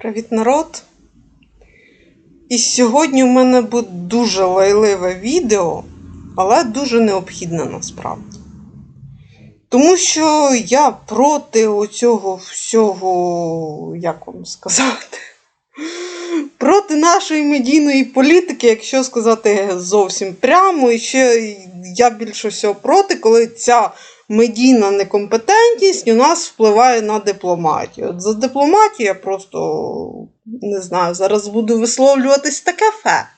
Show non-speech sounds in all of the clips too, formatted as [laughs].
Привіт, народ! І сьогодні у мене буде дуже лайливе відео, але дуже необхідне насправді. Тому що я проти оцього всього, як вам сказати, [laughs] проти нашої медійної політики, якщо сказати зовсім прямо, і ще я більше всього проти, коли ця медійна некомпетентність у нас впливає на дипломатію. От за дипломатію я просто не знаю, зараз буду висловлюватись таке фе.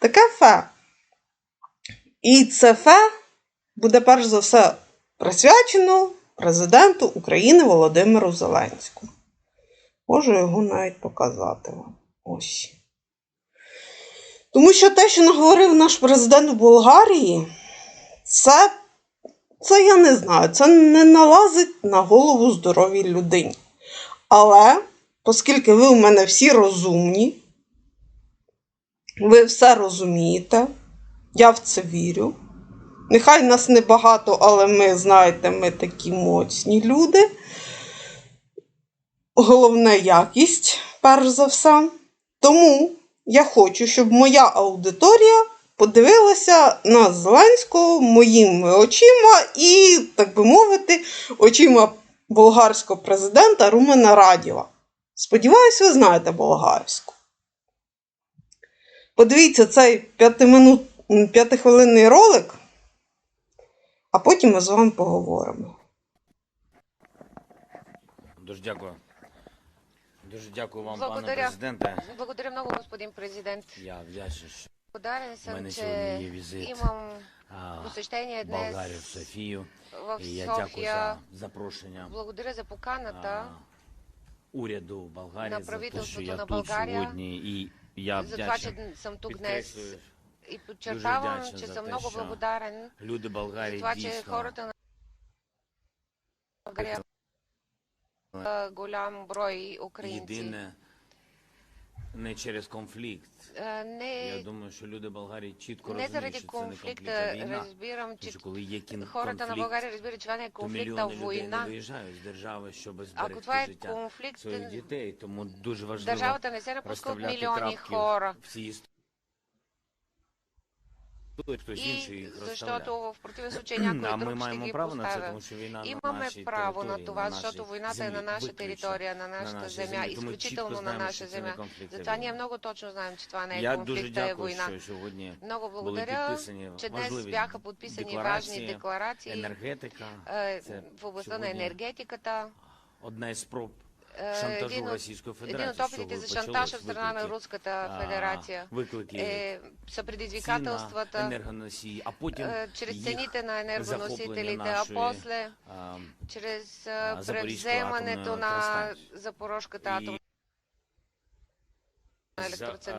Таке фе. І це фе буде перш за все присвячено президенту України Володимиру Зеленському. Можу його навіть показати вам. Ось. Тому що те, що наговорив наш президент Болгарії, це це я не знаю, це не налазить на голову здоровій людині. Але, оскільки ви у мене всі розумні, ви все розумієте, я в це вірю. Нехай нас небагато, але ми, знаєте, ми такі моцні люди. Головне якість, перш за все. Тому я хочу, щоб моя аудиторія подивилася на Зеленського моїми очима і, так би мовити, очима болгарського президента Румена Радєва. Сподіваюсь, ви знаєте болгарську. Подивіться цей п'ятихвилинний ролик, а потім ми з вами поговоримо. Дуже дякую. Дуже дякую вам, пане президенте. Благодаря много, господин президент. Я вдячний, У съм, мене че сьогодні є візит. имам а, посещение в днес Болгарію, в Софію. в І я дякую София. за запрошення Благодаря за поканата. а, уряду Болгарії на за те, що правителството я на тут Болгарія. сьогодні. І я за това, че вдячний. съм тук днес. Підкреслюю, И подчертавам, вдячен че за съм те, много що благодарен люди за Болгарії това, че дійсно хората на България а, голям брой украинци. єдине не через конфлікт. Не, Я думаю, що люди Болгарії чітко не розуміють, заради що це не конфлікт, а війна. разбирам, Тому че що коли є кін- хората на конфлікт, България разбират, че това не е то конфликт, а мільйони людей не война. виїжджають з держави, щоб Ако зберегти е життя конфликт, своїх дітей. Тому дуже важливо държавата не се напуска от розставляти милиони крапки хора. в цій історії. І розставляє. в противен случай някой А ми маємо право на це, тому що війна на Имаме нашій право на території, това, на нашій защото войната е землі, на наша територия, на на. Тому чітко изключително на наша що це конфлікт, а Затова війна. много точно знаем, че това не е Я дуже конфликт, е дякую, що сьогодні Много благодаря, підписані днес бяха подписани важни декларації, енергетика. е, Це в на сьогодні енергетиката. Одна із спроб шантажу един от- Російської Федерації. Він опитите за шантаж в страна на виклики, е, са ціна, енергоносії, а потім через чрез цените на енергоносителите, а а, Запорізької превземането атомної на. Запорожката і атомна за-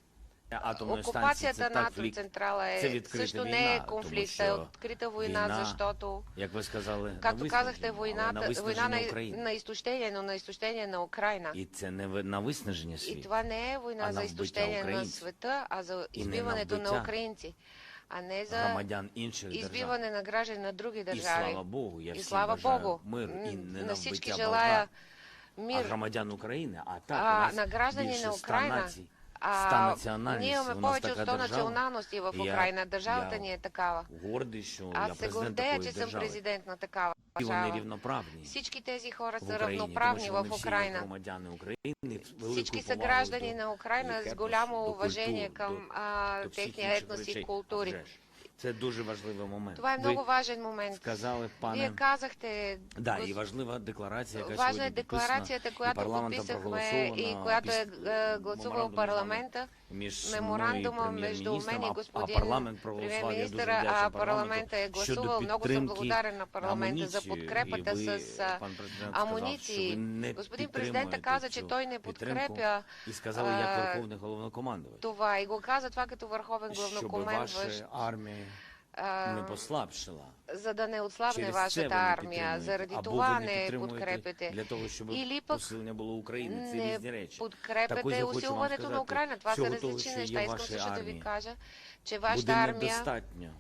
атомної станції. Окупацията Це на так флік, атомцентрала Це е відкрита също війна, не е тому конфликт, що а открита война, війна, защото, як ви сказали, както на казахте, виснаження, але войната, на война виснаження на, України. на изтощение, но на изтощение на Украина. І це не ви- на виснаження И світу. това не е война а за на вбиття изтощение на українців. света, а за І не на избиването на вбиття украинци, а не за громадян інших держав. избиване на граждани на други І държави. слава Богу, я И всім слава бажаю Богу, мир і м, не на на всички вбиття желая болгар, а мир. громадян України, а так А, на граждані на Україна, А, Ние имаме повече от 100 національностей в Україні. Держава ни е такава. що я Аз се гордея, че съм президент на такава държава. Всички тези хора са равноправни в Украина. Всички са граждани на Украина с голямо уважение към техния етнос и култури. Це дуже важливий момент. Това е Ви много важен момент. сказали, пане, Вие казахте, да, гос- і важлива декларація, яка важна е декларацията, която подписахме и която е е, гласувал меморандум парламента. Між Меморандума між а- господин парламент проголосував, я дуже вдячний е щодо. Підтримки благодарен на парламента за пан президент, сказав, амуніції. Господин президент каза, че той не підкрепя і сказали, як верховний головнокомандувач, това і го каза това като головнокомандувач щоб ваша армія не послабшила. за да не отслабне Через це вашата ви не армія. підтримуєте. Заради Або това ви не не підтримуєте подкрепите. для того, щоб Или пък посилення було України. Це не різні речі. Так ось Подкрепяте я хочу вам усилването на сказати, Украина. Това са всього того, различни що неща. є Искам вашій също да ви армії, кажа, че вашата Буде армия недостатньо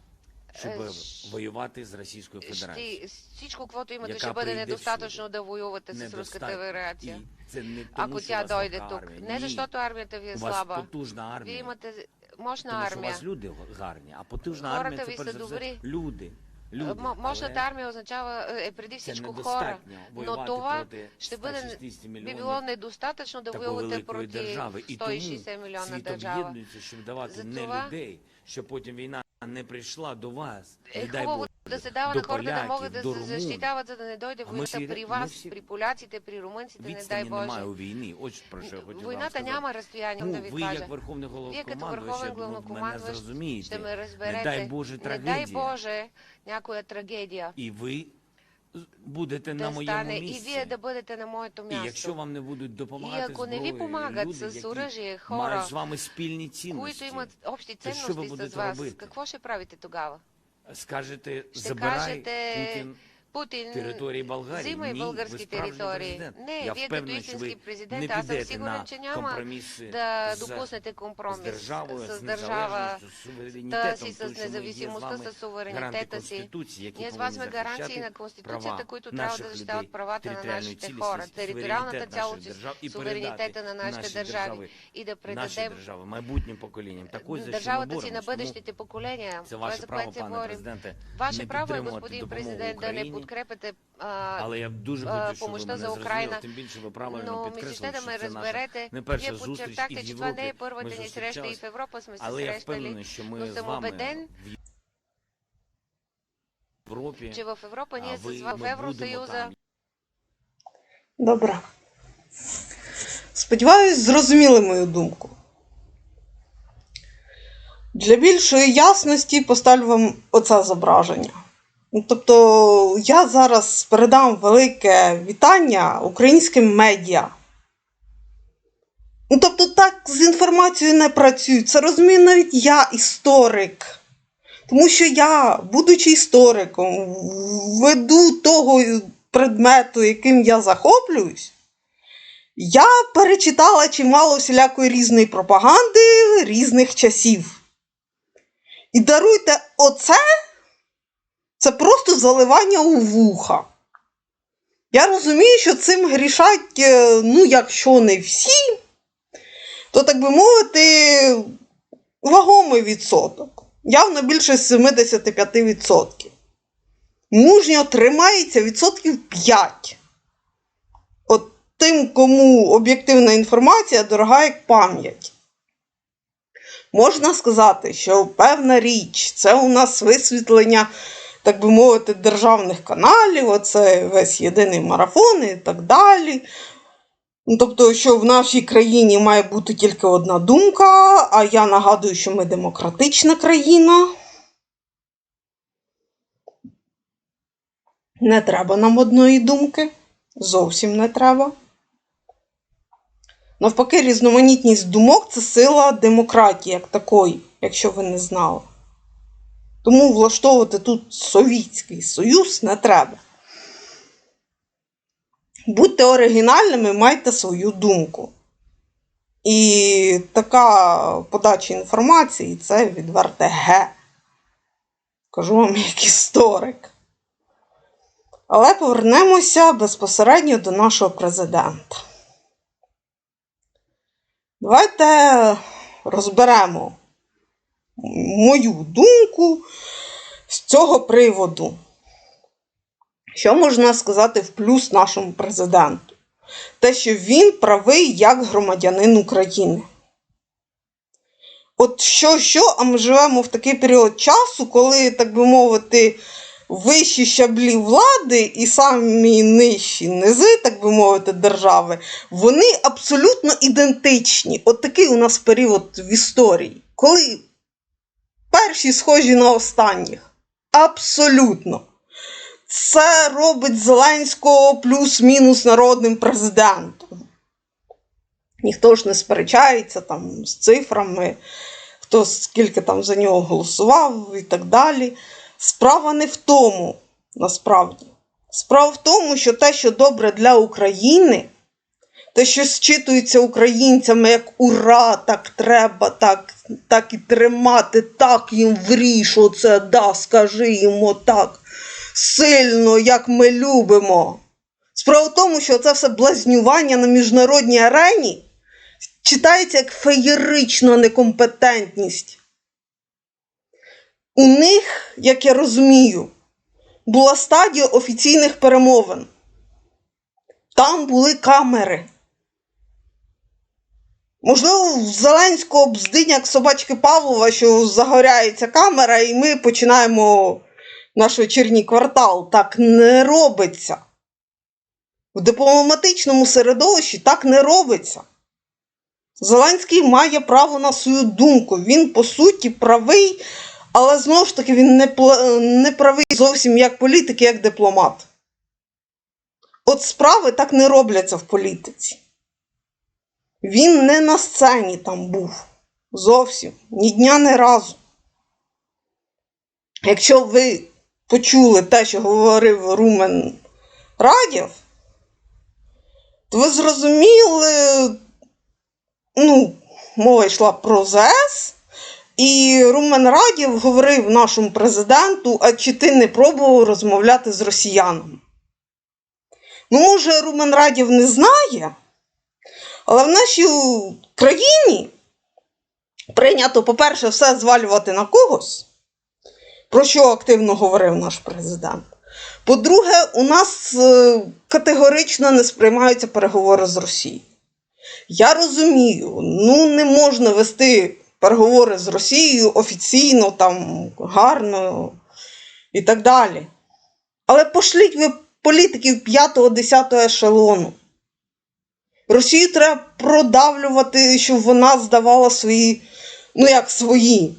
щоб Е, щ- воювати з Російською Федерацією. Ще всичко, каквото имате, Яка ще бъде прийде недостатъчно да воювате с Руската Недостатньо. Федерация. І це не тому, Ако що тя у вас дойде слабка тук. армія. Не Ні. защото армията ви е У вас слаба. потужна Вие армія. имате мощна Тому що у армія. вас люди гарні, а потужна армія це перш за все люди. Люди. Мо- Мощната Але армія означала е це всичко хора. недостатньо Но воювати това проти ще бъде 160 мільйонів било недостатъчно да такої воювате великої проти держави. І тому 160 милиона світ держава. об'єднується, щоб давати не Затова- людей, щоб потім війна не прийшла до вас. Е не дай Бог, до поляків, до румун. А ми всі- при ми вас, всі- при поляците, при румънците, не дай Відстані Боже. у війні. Ось про що я хотів вам Войната сказати. няма разстояние, Ну, ви як верховний головнокомандувач, я думаю, мене зрозумієте. Не дай Боже Не трагедія. дай Боже някоя трагедія І ви будете на моєму стане і місці. вие да бъдете на моето І якщо място. вам не будуть допомагати ако не ви зброєю, помагат люди, с які оръжие хора, мають з вами спільні цінності, които имат общи що ви ценности будете с вас, робити? какво ще правите тогава? скажете, забирай кажете, Путін Путин, території Болгарії, взима и български територии. Не вие като истински президент, аз съм сигурен, че няма да допуснете компромис с държавата си, с независимостта, с суверенитета си. Ние с вас сме гаранции на Конституцията, които трябва да защитават правата на нашите хора, териториалната цялост, е и суверенитета на нашите държави И да предадем държава. поколінням. Държавата си на бъдещите поколения. Това, е за което се говорим. Ваше право, е, господин президент, да не Україні. подкрепяте а, Але я б дуже а, хотів, щоб ви помощта мене за зрозуміли, Україна. тим більше ви правильно Но ми ще підкреслили, да що ме це наша разберете. не перша Вие зустріч і подчертахте, в че това не е Європі първата ми ни среща и в зустрічалися. Европа сме се Але я срещали. впевнений, що ми но з съм вами убеден, в Європі, че в Европа а ние ви, с ми в будемо Евросъюза там. Добре. Сподіваюсь, зрозуміли мою думку. Для більшої ясності поставлю вам оце зображення. Ну, Тобто, я зараз передам велике вітання українським медіа. Ну, тобто, так з інформацією не працюють. Це розумію навіть я, історик. Тому що я, будучи істориком, веду того предмету, яким я захоплююсь, я перечитала чимало всілякої різної пропаганди різних часів. І даруйте, оце це просто заливання у вуха. Я розумію, що цим грішать, е, ну, якщо не всі, то, так би мовити, вагомий відсоток. Явно більше 75%. Мужньо тримається відсотків 5. От тим, кому об'єктивна інформація дорога як пам'ять. Можна сказати, що певна річ це у нас висвітлення, так би мовити, державних каналів, оце весь єдиний марафон і так далі. Ну, Тобто, що в нашій країні має бути тільки одна думка, а я нагадую, що ми демократична країна. Не треба нам одної думки. Зовсім не треба. Навпаки, різноманітність думок це сила демократії як такої, якщо ви не знали. Тому влаштовувати тут Совітський Союз не треба. Будьте оригінальними, майте свою думку. І така подача інформації це відверте ге. Кажу вам як історик. Але повернемося безпосередньо до нашого президента. Давайте розберемо мою думку з цього приводу. Що можна сказати в плюс нашому президенту? Те, що він правий як громадянин України. От що, що, а ми живемо в такий період часу, коли, так би мовити, вищі щаблі влади і самі нижчі низи, так би мовити, держави, вони абсолютно ідентичні. От такий у нас період в історії, коли перші схожі на останніх. Абсолютно. Це робить Зеленського плюс-мінус народним президентом. Ніхто ж не сперечається там з цифрами, хто скільки там за нього голосував і так далі. Справа не в тому, насправді. Справа в тому, що те, що добре для України, те, що зчитується українцями як ура, так треба, так так і тримати, так їм вріж, оце да, скажи їм отак сильно, як ми любимо. Справа в тому, що це все блазнювання на міжнародній арені читається як феєрична некомпетентність. У них, як я розумію, була стадія офіційних перемовин. Там були камери. Можливо, в Зеленського бздиня, як собачки Павлова, що загоряється камера, і ми починаємо наш вечірній квартал. Так не робиться. В дипломатичному середовищі так не робиться. Зеленський має право на свою думку. Він, по суті, правий, але знову ж таки він не, не правий зовсім як політик, як дипломат. От справи так не робляться в політиці. Він не на сцені там був. Зовсім. Ні дня, ні разу. Якщо ви почули те, що говорив Румен Радєв, то ви зрозуміли, ну, мова йшла про ЗС, і Румен Радєв говорив нашому президенту, а чи ти не пробував розмовляти з росіянами? Ну, може, Румен Радєв не знає, але в нашій країні прийнято, по-перше, все звалювати на когось, про що активно говорив наш президент. По-друге, у нас е, категорично не сприймаються переговори з Росією. Я розумію, ну не можна вести переговори з Росією офіційно, там, гарно і так далі. Але пошліть ви політиків 5-10 ешелону. Росію треба продавлювати, щоб вона здавала свої, ну як свої,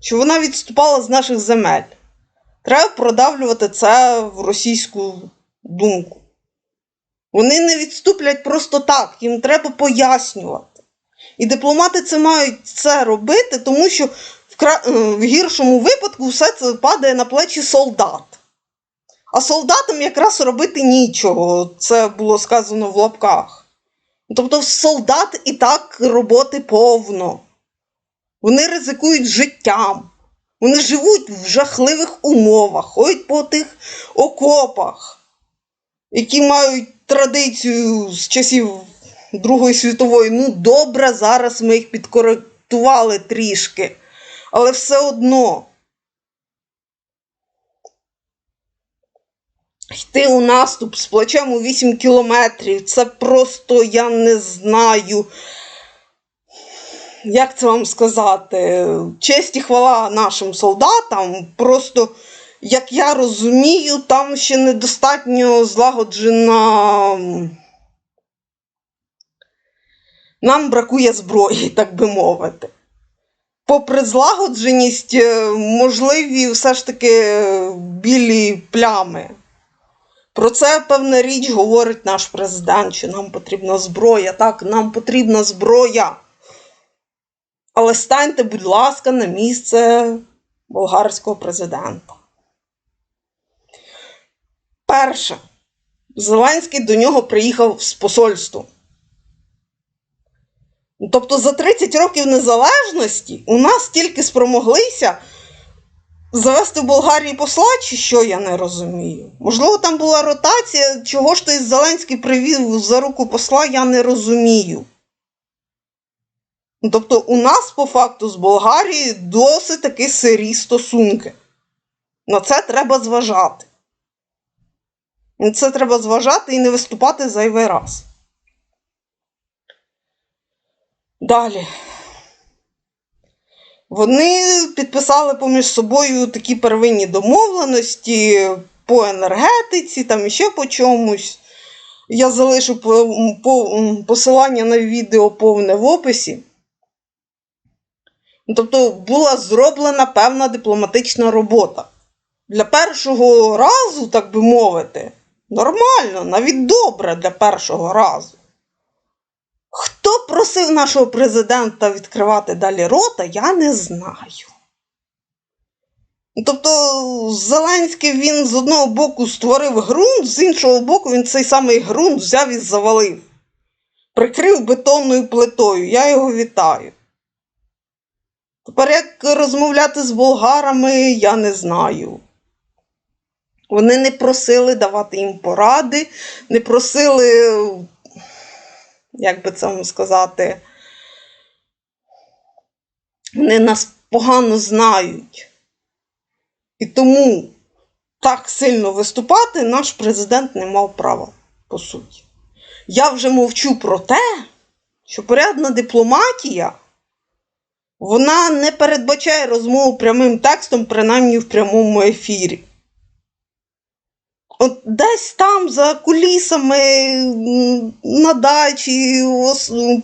щоб вона відступала з наших земель. Треба продавлювати це в російську думку. Вони не відступлять просто так, їм треба пояснювати. І дипломати це мають це робити, тому що в, кра... е, в гіршому випадку все це падає на плечі солдат. А солдатам якраз робити нічого. Це було сказано в лапках. Тобто, солдат і так роботи повно. Вони ризикують життям. Вони живуть в жахливих умовах, ходять по тих окопах, які мають традицію з часів Другої світової. Ну, добре, зараз ми їх підкоректували трішки, але все одно. Йти у наступ з плечем у 8 кілометрів. Це просто я не знаю. Як це вам сказати? Честь і хвала нашим солдатам. Просто, як я розумію, там ще недостатньо злагоджена. Нам бракує зброї, [laughs] так би мовити. Попри злагодженість, е, можливі все ж таки е, білі плями. Про це певна річ говорить наш президент, що нам потрібна зброя. Так, нам потрібна зброя. Але станьте, будь ласка, на місце болгарського президента. Перше, Зеленський до нього приїхав з посольством. Тобто за 30 років незалежності у нас тільки спромоглися завести в Болгарії посла, чи що я не розумію. Можливо, там була ротація, чого ж той Зеленський привів за руку посла, я не розумію. Ну, Тобто, у нас по факту з Болгарією досить таки сирі стосунки. На це треба зважати. На це треба зважати і не виступати зайвий раз. Далі. Вони підписали поміж собою такі первинні домовленості по енергетиці, там іще по чомусь. Я залишу по, по, посилання на відео повне в описі. Тобто була зроблена певна дипломатична робота. Для першого разу, так би мовити, нормально, навіть добре для першого разу. Хто просив нашого президента відкривати далі рота, я не знаю. Тобто, Зеленський він з одного боку створив ґрунт, з іншого боку, він цей самий ґрунт взяв і завалив. Прикрив бетонною плитою. Я його вітаю. Тепер як розмовляти з болгарами, я не знаю. Вони не просили давати їм поради, не просили, як би це вам сказати, вони нас погано знають. І тому так сильно виступати наш президент не мав права, по суті. Я вже мовчу про те, що порядна дипломатія вона не передбачає розмову прямим текстом, принаймні в прямому ефірі. От десь там за кулісами на дачі,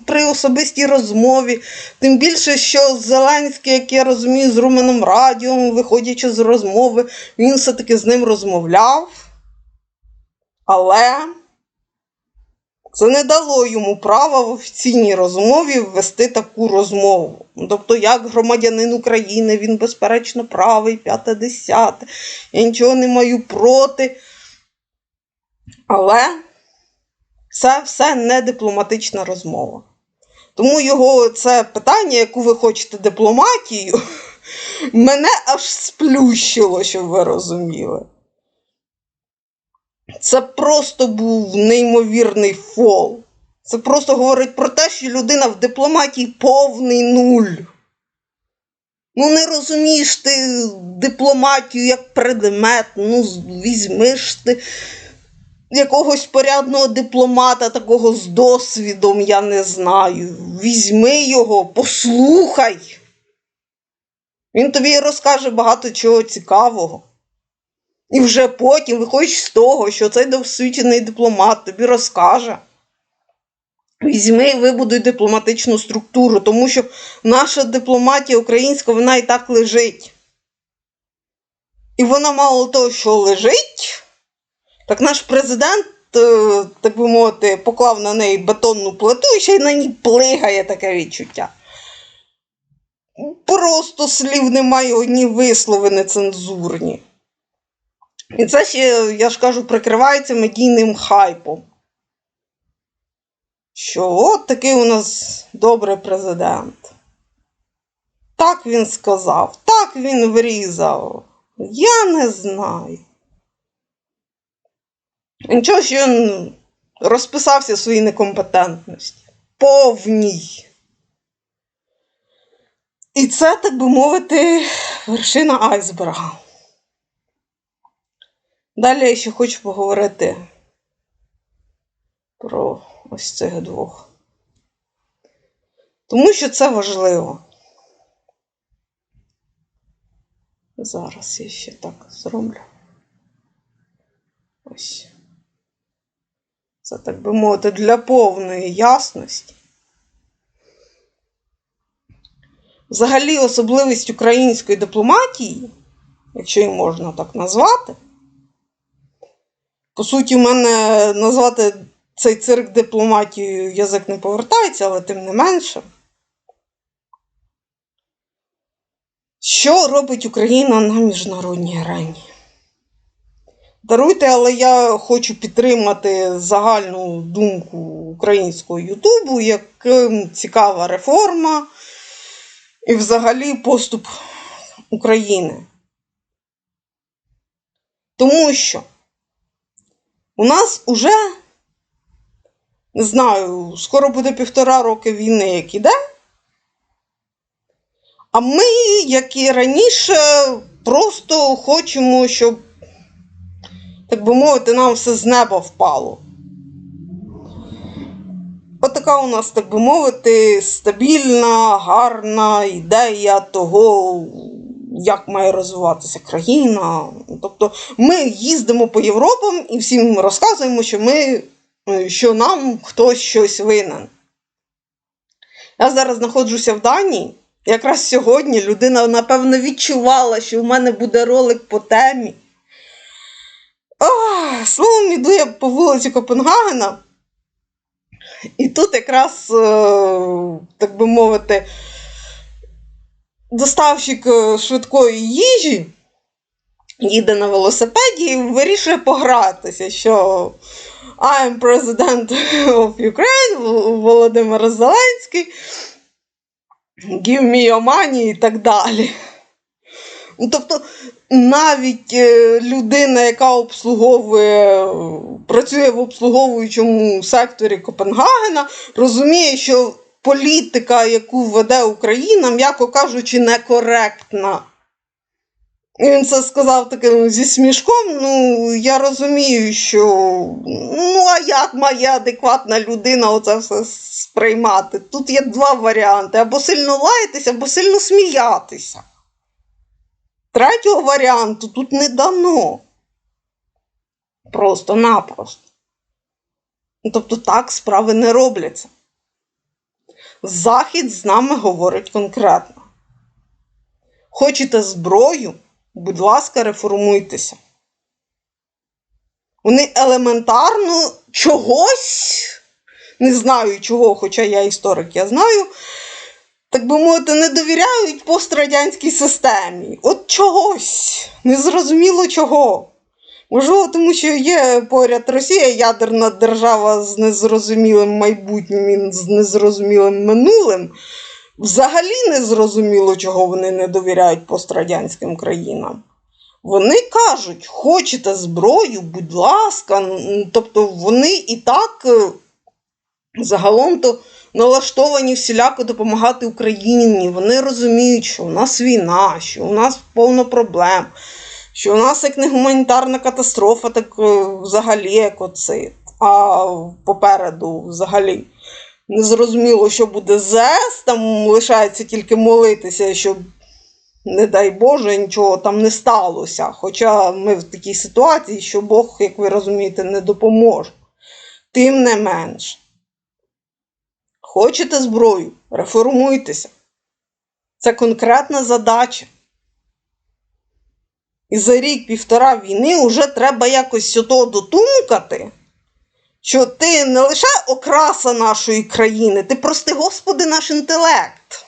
при особистій розмові, тим більше, що Зеленський, як я розумію, з Руменом Радіо, виходячи з розмови, він все-таки з ним розмовляв. Але це не дало йому права в офіційній розмові ввести таку розмову. Тобто, як громадянин України, він безперечно правий, п'яте десяте. Я нічого не маю проти. Але це все не дипломатична розмова. Тому його це питання, яку ви хочете дипломатію, [laughs] мене аж сплющило, щоб ви розуміли. Це просто був неймовірний фол. Це просто говорить про те, що людина в дипломатії повний нуль. Ну, не розумієш ти дипломатію як предмет, ну, з- візьми ж ти якогось порядного дипломата, такого з досвідом, я не знаю. Візьми його, послухай. Він тобі розкаже багато чого цікавого. І вже потім, виходячи з того, що цей досвідчений дипломат тобі розкаже. Візьми і вибудуй дипломатичну структуру, тому що наша дипломатія українська, вона і так лежить. І вона мало того, що лежить, так наш президент, е, так би мовити, поклав на неї бетонну плиту і ще й на ній плигає таке відчуття. Просто слів немає, одні вислови нецензурні. І це ще, я ж кажу, прикривається медійним хайпом. Що от такий у нас добрий президент. Так він сказав, так він врізав. Я не знаю. Нічого, що він розписався в своїй некомпетентності. Повній. І це, так би мовити, вершина айсберга. Далі я ще хочу поговорити про ось цих двох. Тому що це важливо. Зараз я ще так зроблю. Ось. Це, так би мовити, для повної ясності. Взагалі, особливість української дипломатії, якщо її можна так назвати, по суті, в мене назвати цей цирк дипломатією язик не повертається, але тим не менше. Що робить Україна на міжнародній арені? Даруйте, але я хочу підтримати загальну думку українського Ютубу, яким цікава реформа і взагалі поступ України. Тому що у нас уже, не знаю, скоро буде півтора роки війни, як іде. А ми, як і раніше, просто хочемо, щоб, так би мовити, нам все з неба впало. Отака у нас, так би мовити, стабільна, гарна ідея того, як має розвиватися країна. Тобто ми їздимо по Європам і всім розказуємо, що ми, е, що нам хтось щось винен. Я зараз знаходжуся в Данії. Якраз сьогодні людина, напевно, відчувала, що в мене буде ролик по темі. Словом, іду я по вулиці Копенгагена. І тут якраз, е, так би мовити, доставщик е, швидкої їжі їде на велосипеді і вирішує погратися, що I'm President of Ukraine, Володимир Зеленський. give me your money і так далі. Ну, тобто, навіть е, людина, яка обслуговує, працює в обслуговуючому секторі Копенгагена, розуміє, що політика, яку веде Україна, м'яко кажучи, некоректна. Він це сказав таким зі смішком. Ну, я розумію, що ну, а як має адекватна людина оце все сприймати? Тут є два варіанти: або сильно лаятися, або сильно сміятися. Третього варіанту тут не дано. Просто-напросто. Ну, Тобто так справи не робляться. Захід з нами говорить конкретно. Хочете зброю? Будь ласка, реформуйтеся. Вони елементарно чогось, не знаю чого, хоча я історик, я знаю, так би мовити, не довіряють пострадянській системі. От чогось. Незрозуміло чого. Можливо, тому що є поряд Росія, ядерна держава з незрозумілим майбутнім і з незрозумілим минулим. Взагалі не зрозуміло, чого вони не довіряють пострадянським країнам. Вони кажуть, хочете зброю, будь ласка. Тобто вони і так е, загалом то налаштовані всіляко допомагати Україні. Вони розуміють, що у нас війна, що у нас повно проблем, що у нас як не гуманітарна катастрофа, так е, взагалі екоцид, а попереду взагалі. Незрозуміло, що буде з ЗС, там лишається тільки молитися, щоб, не дай Боже, нічого там не сталося. Хоча ми в такій ситуації, що Бог, як ви розумієте, не допоможе. Тим не менш. Хочете зброю? Реформуйтеся. Це конкретна задача. І за рік-півтора війни вже треба якось сюди дотумкати що ти не лише окраса нашої країни, ти прости, Господи, наш інтелект.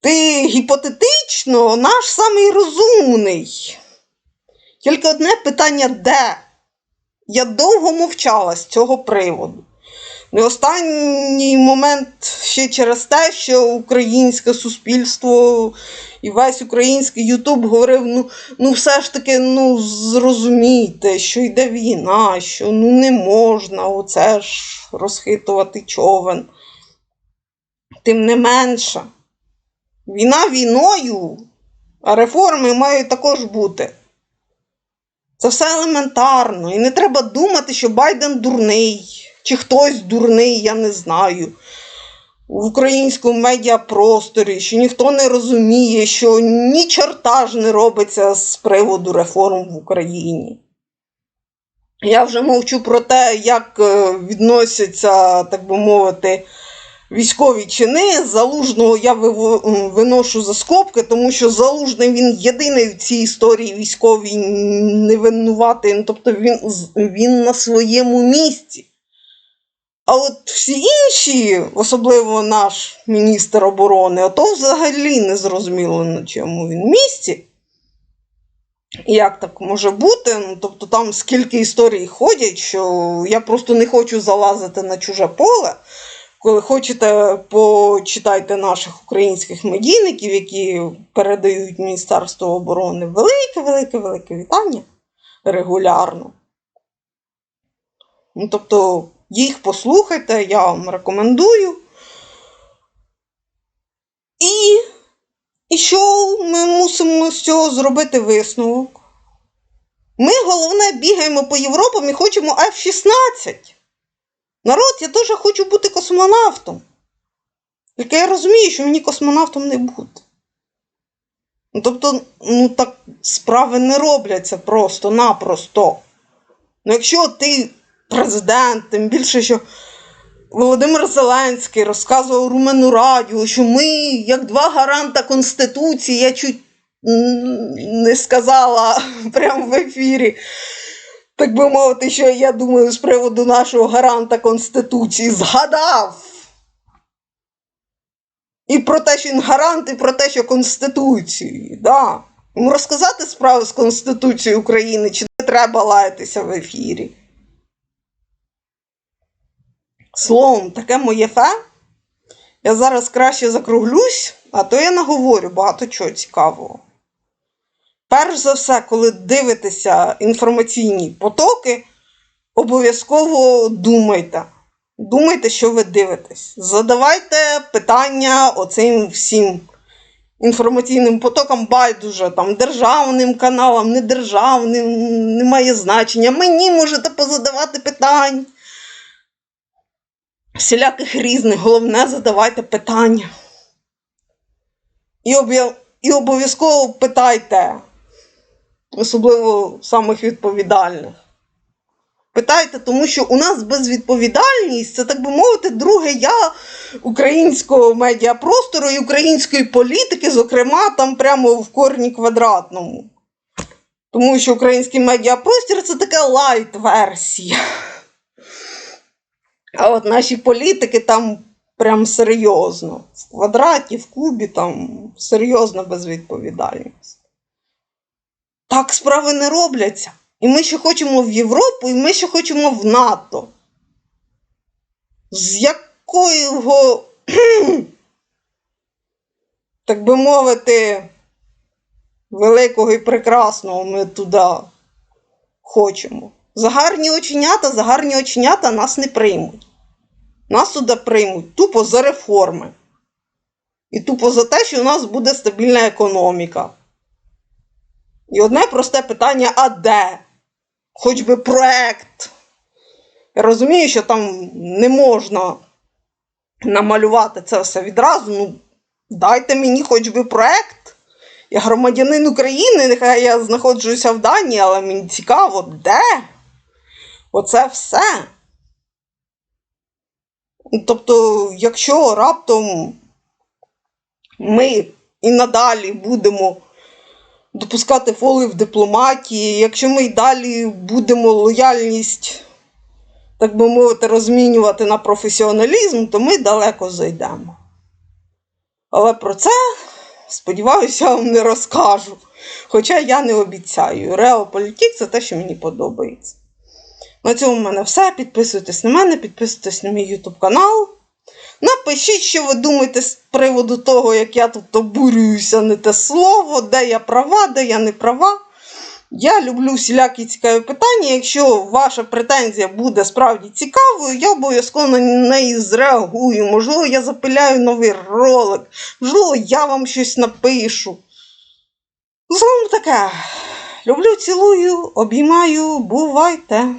Ти гіпотетично наш самий розумний. Тільки одне питання де? Я довго мовчала з цього приводу. І останній момент ще через те, що українське суспільство і весь український Ютуб говорив: ну, ну все ж таки, ну зрозумійте, що йде війна, що ну не можна оце ж розхитувати човен. Тим не менше, війна війною, а реформи мають також бути. Це все елементарно. І не треба думати, що Байден дурний, чи хтось дурний, я не знаю. В українському медіапросторі, що ніхто не розуміє, що ні чорта ж не робиться з приводу реформ в Україні. Я вже мовчу про те, як е, відносяться, так би мовити, військові чини. Залужного я виношу за скобки, тому що залужний він єдиний в цій історії військовій не винуватий. Ну, Тобто він, він на своєму місці. А от всі інші, особливо наш міністр оборони, а то взагалі не зрозуміло, на чому він місці. Як так може бути? Ну, тобто там скільки історій ходять, що я просто не хочу залазити на чуже поле. Коли хочете, почитайте наших українських медійників, які передають Міністерству оборони велике, велике, велике вітання регулярно. Ну, тобто, їх послухайте, я вам рекомендую. І, і що ми мусимо з цього зробити висновок? Ми, головне, бігаємо по Європам і хочемо F-16. Народ, я теж хочу бути космонавтом. Тільки я розумію, що мені космонавтом не бути. Ну, тобто, ну так справи не робляться просто-напросто. Ну, якщо ти президент, тим більше, що Володимир Зеленський розказував Румену Радіо, що ми, як два гаранта Конституції, я чуть не сказала [laughs] прямо в ефірі. Так би мовити, що я думаю з приводу нашого гаранта Конституції згадав. І про те, що він гарант, і про те, що Конституції. Да. Йому розказати справи з Конституцією України, чи не треба лаятися в ефірі. Словом, таке моє фе. Я зараз краще закруглюсь, а то я наговорю багато чого цікавого. Перш за все, коли дивитеся інформаційні потоки, обов'язково думайте. Думайте, що ви дивитесь. Задавайте питання оцим всім інформаційним потокам байдуже, там, державним каналам, недержавним, немає значення. Мені можете позадавати питань. Всіляких різних. Головне, задавайте питання. І, обов'язково питайте, особливо самих відповідальних. Питайте, тому що у нас безвідповідальність це, так би мовити, друге я українського медіапростору і української політики, зокрема, там прямо в корні квадратному. Тому що український медіапростір це така лайт-версія. А от наші політики там прям серйозно. В квадраті, в кубі там серйозна безвідповідальність. Так справи не робляться. І ми ще хочемо в Європу, і ми ще хочемо в НАТО. З якого, [clears throat] так би мовити, великого і прекрасного ми туди хочемо. За гарні оченята, за гарні оченята нас не приймуть. Нас туди приймуть тупо за реформи. І тупо за те, що у нас буде стабільна економіка. І одне просте питання: а де? Хоч би проект. Я розумію, що там не можна намалювати це все відразу. Ну, дайте мені хоч би проект. Я громадянин України, нехай я знаходжуся в Данії, але мені цікаво, де? Оце все. Тобто, якщо раптом ми і надалі будемо допускати фоли в дипломатії, якщо ми й далі будемо лояльність, так би мовити, розмінювати на професіоналізм, то ми далеко зайдемо. Але про це, сподіваюся, вам не розкажу. Хоча я не обіцяю. Реалполітік це те, що мені подобається. На цьому в мене все. Підписуйтесь на мене, підписуйтесь на мій YouTube канал. Напишіть, що ви думаєте з приводу того, як я тут обурююся не те слово, де я права, де я не права. Я люблю всілякі цікаві питання. Якщо ваша претензія буде справді цікавою, я обов'язково на неї зреагую. Можливо, я запиляю новий ролик, можливо, я вам щось напишу. Словом таке. Люблю, цілую, обіймаю, бувайте.